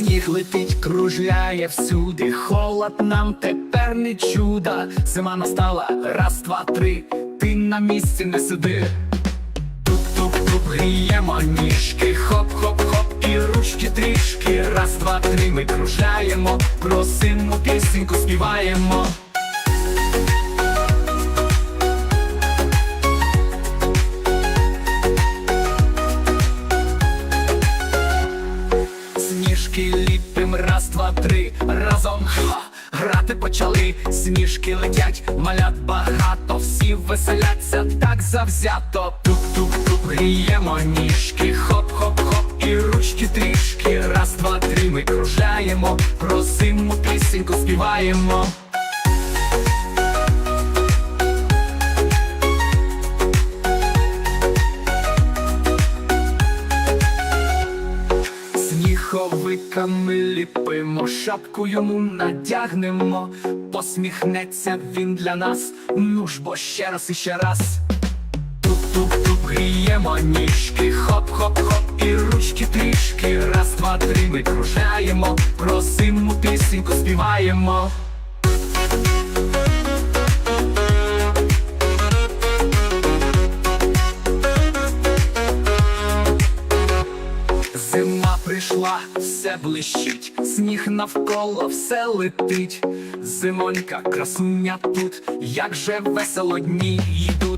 Сніг летить, кружляє всюди, холод нам тепер не чудо. Зима настала, раз, два, три, ти на місці не сиди. Туп-туп-туп, гріємо ніжки, хоп-хоп-хоп, і ручки трішки. Раз, два, три, ми кружляємо, просимо пісеньку співаємо. Сніжки ліпим, раз, два, три, разом ха, грати почали, смішки летять, малят багато, всі веселяться так завзято. Туп-туп-туп, гріємо ніжки, хоп-хоп-хоп, і ручки трішки. Раз, два, три, ми кружляємо, про зиму пісеньку співаємо. Сніговиками ліпимо, шапку йому надягнемо, посміхнеться він для нас, ну ж бо ще раз і ще раз. Туп-туп-туп, гріємо ніжки, хоп-хоп-хоп, і ручки трішки. Раз, два, три, ми кружаємо, про зиму пісеньку співаємо. Прийшла, все блищить, сніг навколо все летить. Зимонька, красуня тут, як же весело дні йдуть.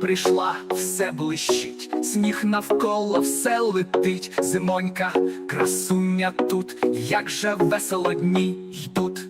Прийшла, все блищить, сніг навколо все летить. Зимонька, красуня тут, як же весело дні йдуть.